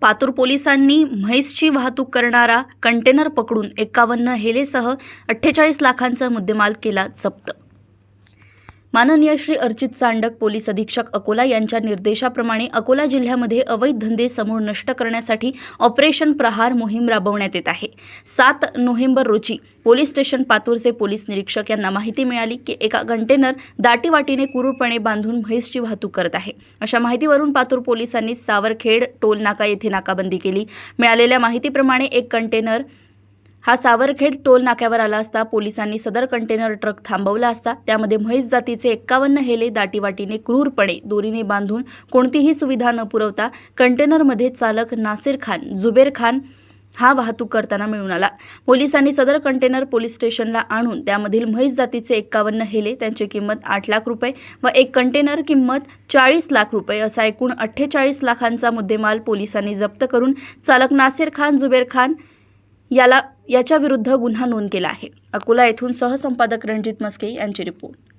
पातूर पोलिसांनी म्हैसची वाहतूक करणारा कंटेनर पकडून एकावन्न हेलेसह अठ्ठेचाळीस लाखांचा मुद्देमाल केला जप्त. माननीय श्री अर्चित चांडक पोलीस अधीक्षक अकोला यांच्या निर्देशाप्रमाणे अकोला जिल्ह्यामध्ये अवैध धंदे समूळ नष्ट करण्यासाठी ऑपरेशन प्रहार मोहीम राबवण्यात येत आहे. सात नोव्हेंबर रोजी पोलीस स्टेशन पातूरचे पोलीस निरीक्षक यांना माहिती मिळाली की एका कंटेनर दाटीवाटीने कुरूपणे बांधून म्हैसची वाहतूक करत आहे. अशा माहितीवरून पातूर पोलिसांनी सावरखेड टोल नाका येथे नाकाबंदी केली. मिळालेल्या माहितीप्रमाणे एक कंटेनर हा सावरखेड टोल नाक्यावर आला असता पोलिसांनी सदर कंटेनर ट्रक थांबवला असता त्यामध्ये म्हैस जातीचे एक्कावन्न हेले दाटीवाटीने क्रूरपणे दोरीने बांधून कोणतीही सुविधा न पुरवता कंटेनरमध्ये चालक नासिर खान जुबेर खान हा वाहतूक करताना मिळून आला. पोलिसांनी सदर कंटेनर पोलीस स्टेशनला आणून त्यामधील म्हैस जातीचे एक्कावन्न हेले त्यांची किंमत आठ लाख रुपये व एक कंटेनर किंमत चाळीस लाख रुपये असा एकूण अठ्ठेचाळीस लाखांचा मुद्देमाल पोलिसांनी जप्त करून चालक नासिर खान जुबेर खान याला याच्याविरुद्ध गुन्हा नोंद केला आहे. अकोला येथून सहसंपादक रणजित मस्के यांची रिपोर्ट.